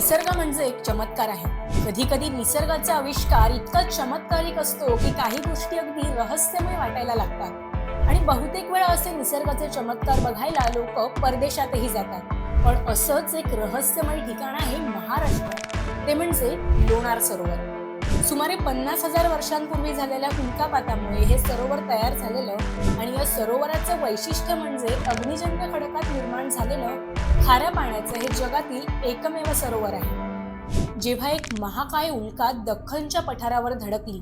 निसर्ग म्हणजे एक चमत्कार आहे. कधी कधी निसर्गाचा आविष्कार इतका चमत्कारिक असतो की काही गोष्टी अगदी रहस्यमय वाटायला लागतात. आणि बहुतेक वेळा असे निसर्गाचे चमत्कार बघायला लोक परदेशातही जातात. पण असंच एक रहस्यमय ठिकाण आहे महाराष्ट्र. ते म्हणजे लोणार सरोवर. सुमारे पन्नास हजार वर्षांपूर्वी झालेल्या उल्कापातामुळे हे सरोवर तयार झालेलं आणि या सरोवराचं वैशिष्ट्य म्हणजे अग्निजन्य खडकात निर्माण झालेलं खाऱ्या पाण्याचं हे जगातील एकमेव सरोवर आहे. जेव्हा एक महाकाय उल्का दख्खनच्या पठारावर धडकली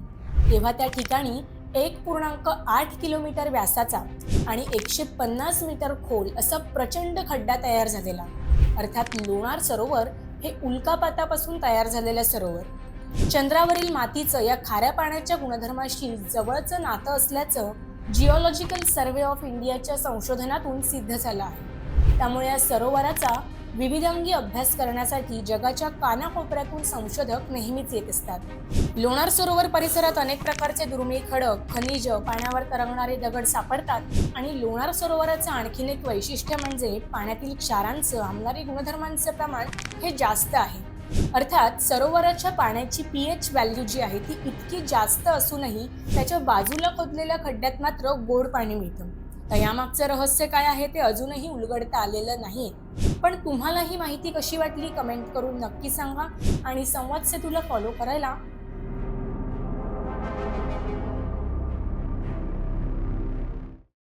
तेव्हा त्या ठिकाणी एक पूर्णांक आठ किलोमीटर व्यासाचा आणि एकशे पन्नास मीटर खोल असा प्रचंड खड्डा तयार झालेला. अर्थात लोणार सरोवर हे उल्कापातापासून तयार झालेलं सरोवर. चंद्रावरील मातीचं या खाऱ्या पाण्याच्या गुणधर्माशी जवळचं नातं असल्याचं जिओलॉजिकल सर्वे ऑफ इंडियाच्या संशोधनातून सिद्ध झालं आहे. त्यामुळे या सरोवराचा विविधांगी अभ्यास करण्यासाठी जगाच्या कानाकोपऱ्यातून संशोधक नेहमीच येत असतात. लोणार सरोवर परिसरात अनेक प्रकारचे दुर्मिळ खडक खनिज पाण्यावर तरंगणारे दगड सापडतात आणि लोणार सरोवराचं आणखीन एक वैशिष्ट्य म्हणजे पाण्यातील क्षारांचं आम्लारी गुणधर्मांचं प्रमाण हे जास्त आहे. अर्थात सरोवराच्या पाण्याची पी एच व्हॅल्यू जी आहे ती इतकी जास्त असूनही त्याच्या बाजूला खोदलेल्या खड्ड्यात मात्र गोड पाणी मिळतं. तर यामागचं रहस्य काय आहे ते अजूनही उलगडता आलेलं नाही. पण तुम्हाला ही माहिती कशी वाटली कमेंट करून नक्की सांगा. आणि संवाद से तुला फॉलो करायला